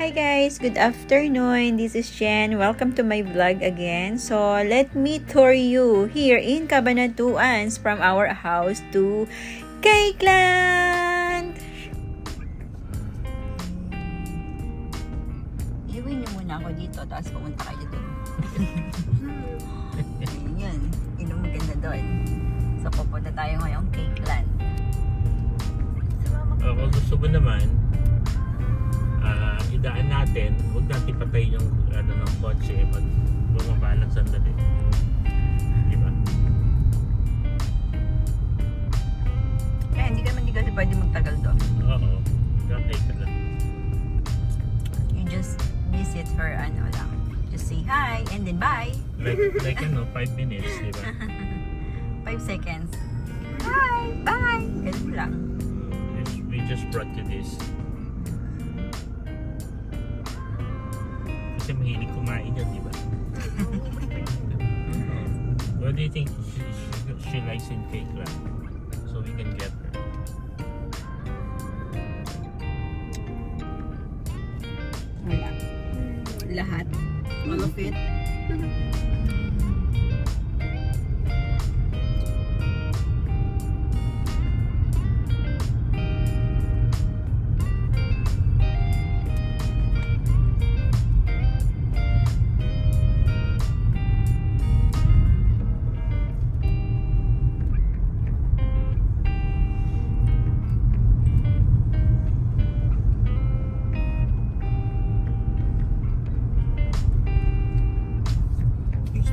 Hi guys, good afternoon. This is Jen. Welcome to my vlog again. So, let me tour you here in Cabanatuans from our house to Cakeland. Iuwi niyo muna ako dito, tapos pumunta kayo doon. Ayun yun. Yun ang maganda doon. So, pupunta tayo ngayong Cakeland. Kung gusto mo naman, ah idaan natin, huwag natin patayin yung ano, ng kotse pag bumaba lang sandali. Di ba? Kaya hindi ka hindi kasi pwede magtagal doon. Oo. Okay ka lang. You just visit for ano lang. Just say hi and then bye. Like, like ano, 5 minutes, di ba? 5 seconds. Hi! Bye! Ganun lang. We- We just brought you this. Kasi mahilig kumain yan, di ba? What do you think she, she, she likes in cake lang? So we can get her. Wala. Lahat. All of it.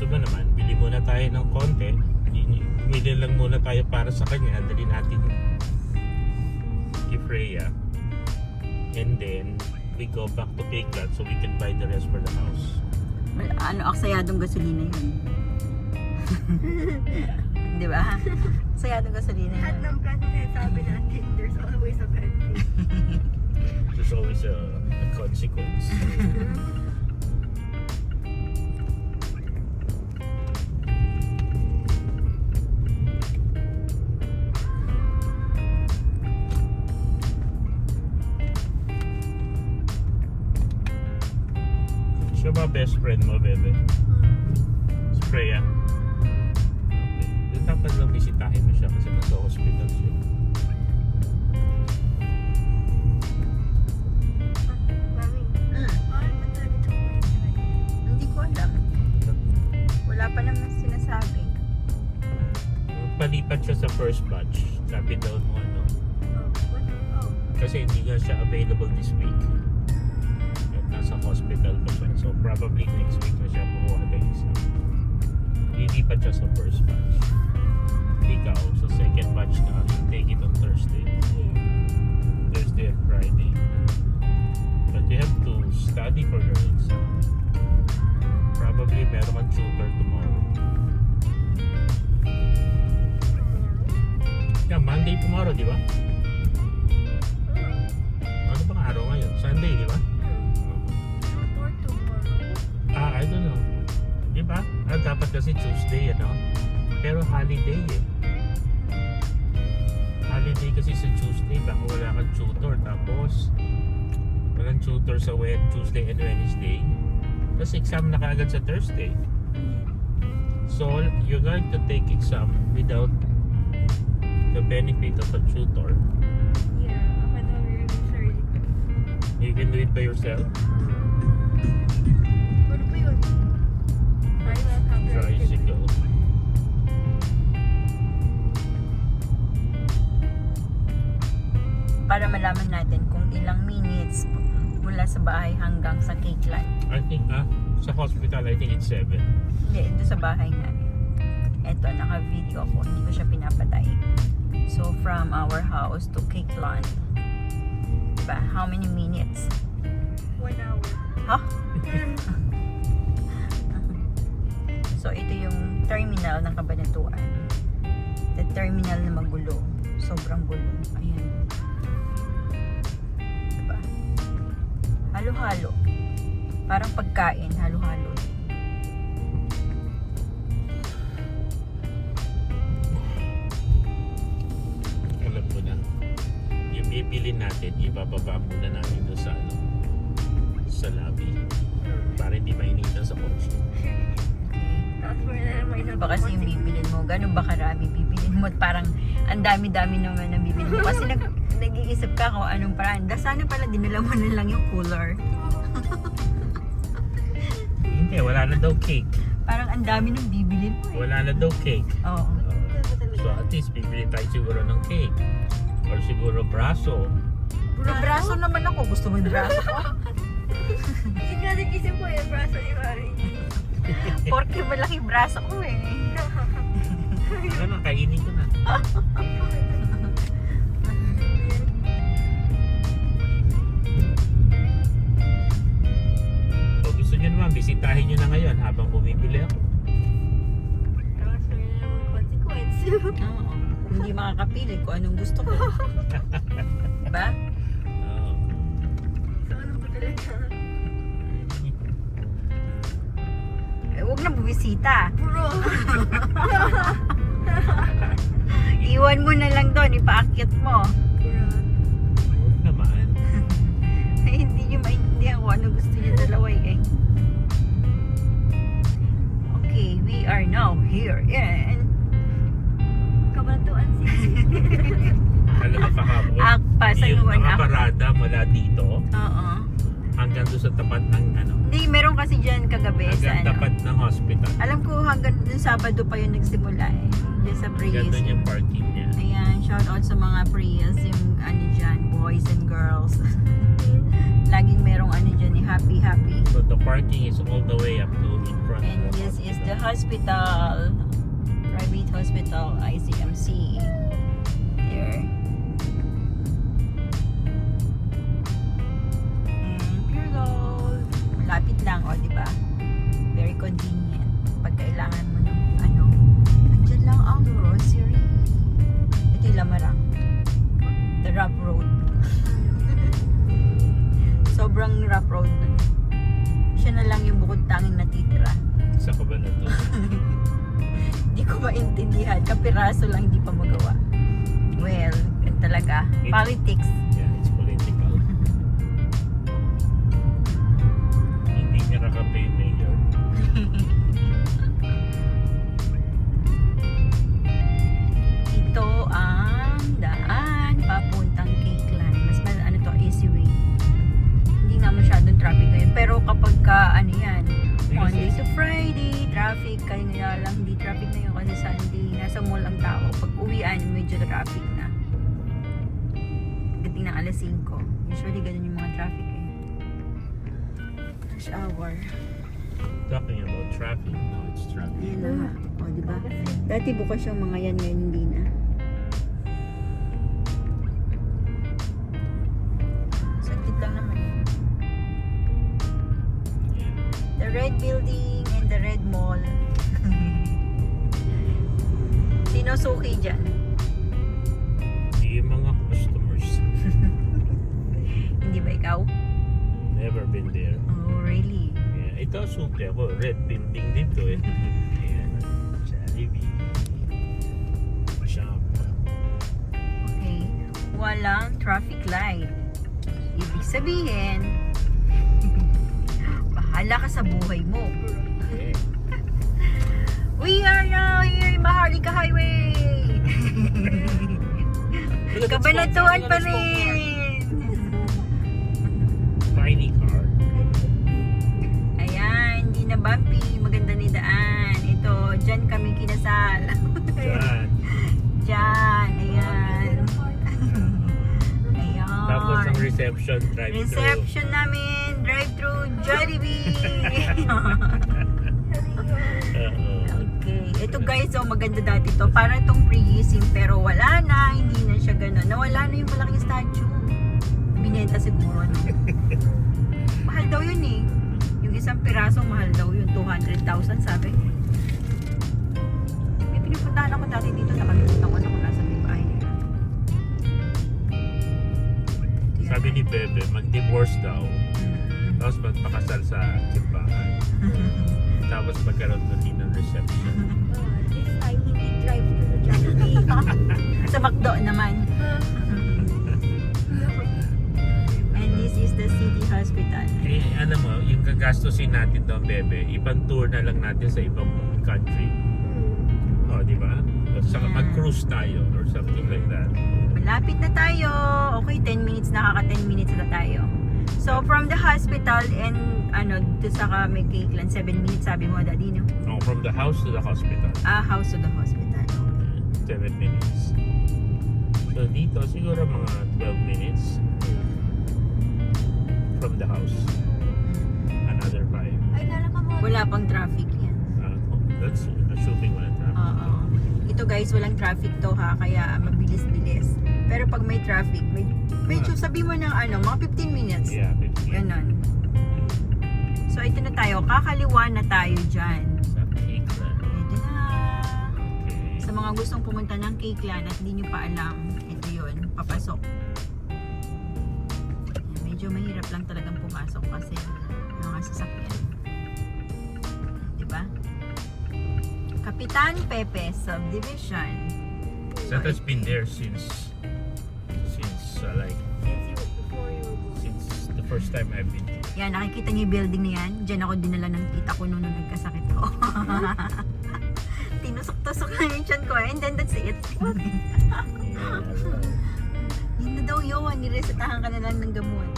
Gusto ba naman, bili muna tayo ng konti. Bili lang muna tayo para sa kanya. Dali natin kay Freya. And then, we go back to Cakeland so we can buy the rest for the house. Well, ano, aksayadong gasolina yun. Di ba? Aksayadong gasolina Lahat yun. ng plan sinasabi natin, there's always a bad thing. There's always a, a consequence. Fred, meu bebê. Lilipat siya sa first batch. Ikaw, sa second batch na, take it on Thursday. Thursday and Friday. But you have to study for your exam. Probably meron kang tutor tomorrow. Yeah, Monday tomorrow, di ba? Oh. Ano bang araw ngayon? Sunday, di ba? Di ba? Ah, dapat kasi Tuesday, ano? Pero holiday eh. Holiday kasi sa Tuesday, baka wala kang tutor. Tapos, walang tutor sa Wed Tuesday and Wednesday. Tapos exam na kaagad sa Thursday. So, you're going to take exam without the benefit of a tutor. Yeah, ako na really sorry. You can do it by yourself. Tricycle. Para malaman natin kung ilang minutes mula sa bahay hanggang sa Cakeland. I think, ah, sa hospital, I think it's 7. Hindi, doon sa bahay nga. Eto, naka-video ko. Hindi ko siya pinapatay. So, from our house to Cakeland. Diba? How many minutes? One hour. Ha? So, ito yung terminal ng Kabanatuan. The terminal na magulo. Sobrang gulo. Ayan. Diba? Halo-halo. Parang pagkain, halo-halo. Alam ko na. Yung bibili natin, ibababa muna namin doon sa ano, sa lobby. Para hindi mainitan sa kotse. ba kasi yung bibilin mo? Gano'n ba karami bibilin mo? At parang ang dami-dami naman ang bibilin mo. Kasi nag, nag-iisip ka kung anong paraan. Da sana pala dinala mo na lang yung cooler. Hindi, wala na daw cake. Parang ang dami nung bibilin mo eh. Wala na daw cake. Oo. So at least bibili tayo siguro ng cake. Or siguro braso. Puro braso naman ako. Gusto mo yung braso ko? Ikaw nag-isip ko yung braso ni Mari. Porke malaki braso ko eh. Ano, kainin ko na. Kung gusto nyo naman, bisitahin nyo na ngayon habang bumibili ako. Meron na namang consequence. Oo. Hindi makakapili kung anong gusto ko. diba? Oo. So ano ba talaga? Huwag na bumisita. Bro! Iwan mo na lang doon. Ipaakyat mo. Bro. Huwag naman. Ay, hindi nyo maintindihan kung ano gusto nyo dalawa eh. Okay, we are now here in Kabantuan City. Alam mo kahapon, Akpa, San yung Juan Akpa. nakaparada mula dito Oo. hanggang doon sa tapat ng ano, kasi dyan kagabi sa hanggang ano. tapat ng hospital. Alam ko hanggang dun Sabado pa yun nagsimula eh. Dyan sa Prius. Doon yung parking niya. Ayan, shout out sa mga Prius, yung ano dyan, boys and girls. Laging merong ano dyan eh, happy happy. So the parking is all the way up to in front And this is the hospital. hospital, private hospital, ICMC. There. Rough road nun. Siya na lang yung bukod tanging natitira. Sa kabala to. Hindi ko maintindihan. Kapiraso lang hindi pa magawa. Well, talaga. It's- Politics. Traffic eh. Rush hour. Talking about traffic, no, it's traffic. Ayan na. O, di ba? Dati bukas yung mga yan, ngayon hindi na. Saglit lang naman eh. The red building and the red mall. Sino suki dyan? Yung mga customers, never been there. Oh, really? Yeah, ito suki ako, red building dito eh. Ayan, Jollibee. Shop. Okay. Walang traffic light. Ibig sabihin, bahala ka sa buhay mo. Yeah. We are now here in Maharlika Highway! Kabanatuan pa rin! Kinasal. Yan. dyan, ayan. Ayan. Tapos ang reception drive Reception namin, drive-thru Jollibee. okay. Ito guys, oh, maganda dati to. Parang itong pre-using pero wala na. Hindi na siya ganun. Nawala na yung malaking statue. Binenta siguro, no? mahal daw yun eh. Yung isang piraso, mahal daw yun. 200,000 sabi. Pinupuntahan ako dati dito. Nakalimutan ko na kung nasa yan. Sabi ni Bebe, mag-divorce daw. Tapos magpakasal sa simbahan. Tapos magkaroon na din ng reception. This time, hindi drive to the Jollibee. Sa McDo naman. And this is the city hospital. Eh, ano mo, yung gagastusin natin doon, Bebe, ibang tour na lang natin sa ibang country. Di ba? Saka Yeah. mag-cruise tayo or something like that. Malapit na tayo. Okay, 10 minutes, nakaka 10 minutes na tayo. So, from the hospital and ano, to sa kami Cakeland, 7 minutes sabi mo, daddy, no? No, from the house to the hospital. Ah, house to the hospital. Okay. 7 minutes. So dito siguro mga 12 minutes from the house. Another 5. Ay, kala ko mo. Wala pang traffic yan. Uh, that's assuming wala traffic. Oo. Ito guys, walang traffic to ha, kaya mabilis-bilis. Pero pag may traffic, may, medyo sabi mo ng ano, mga 15 minutes. Yeah, 15 Ganon. So, ito na tayo. Kakaliwa na tayo dyan. Sa Cakeland. Ito na. Okay. Sa mga gustong pumunta ng Cakeland at hindi nyo pa alam, ito yun, papasok. Medyo mahirap lang talagang pumasok kasi mga sasakyan. Diba? Kapitan Pepe Subdivision. That has been there since since uh, like Since the first time I've been here. Yan, nakikita niyo yung building na yan. Diyan ako dinala ng tita ko nung nagkasakit ko. Tinusok-tusok na yung tiyan ko and then that's it. Yun na daw yun, niresetahan ka na lang ng gamot.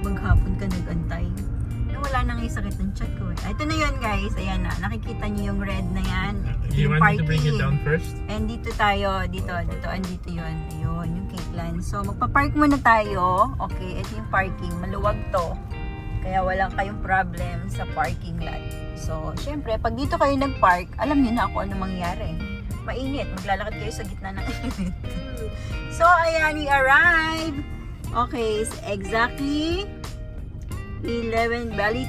Maghapon ka nag-antay. Nawala na nga yung sakit ng chat ko eh. Ito na yun guys, ayan na. Nakikita niyo yung red na yan. You yung want me to bring it parking. down first? And dito tayo, dito, dito, andito yun. Ayun, yung cake line. So, magpa-park muna tayo. Okay, ito yung parking. Maluwag to. Kaya walang kayong problem sa parking lot. So, syempre, pag dito kayo nag-park, alam niyo na ako ano mangyayari. Mainit. Maglalakad kayo sa gitna ng init. so, ayan, we arrive. Okay, so exactly 11, bali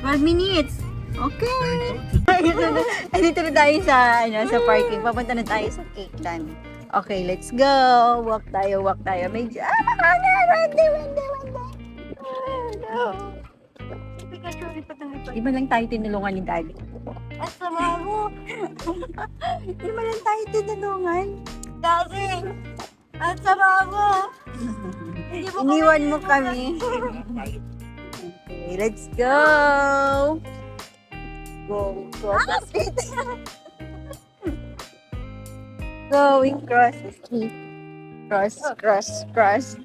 12 minutes. Okay. Andito na tayo sa, ano, sa parking. Papunta na tayo sa cake land. Okay, let's go. Walk tayo, walk tayo. Medyo, ah, makana, wende, wende, wende. Di ba lang tayo tinulungan ni Daddy? At sama mo. Di ba lang tayo tinulungan? Kasi, at sama mo. Hindi mo Iniwan mo kami. Okay, let's go. Go cross the street. Going cross street. Cross, cross, cross.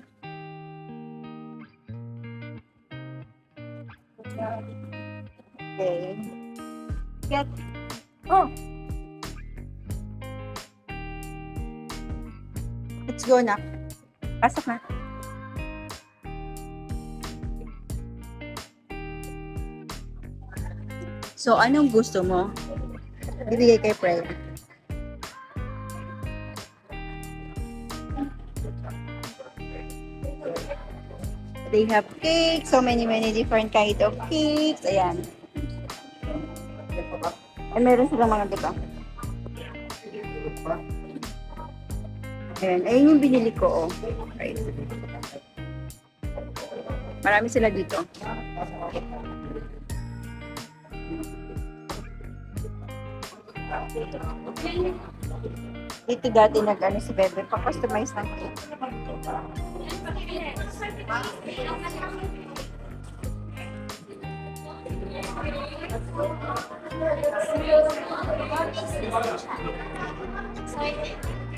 Okay. Get. Oh. Let's go na. Pasok na. So, anong gusto mo? Bibigay kay Fred. They have cakes, so many, many different kind of cakes. Ayan. Eh, meron silang mga dito. Ayan, ayun yung binili ko, oh. Right. Marami sila dito. Dito dati nag-ano si Bebe, pa-customize ng cake.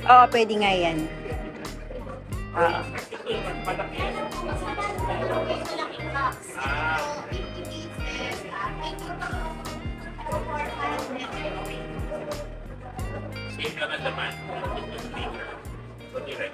Oo, pwede nga yan. Oo. กำลังจะมาตัวนี้เลย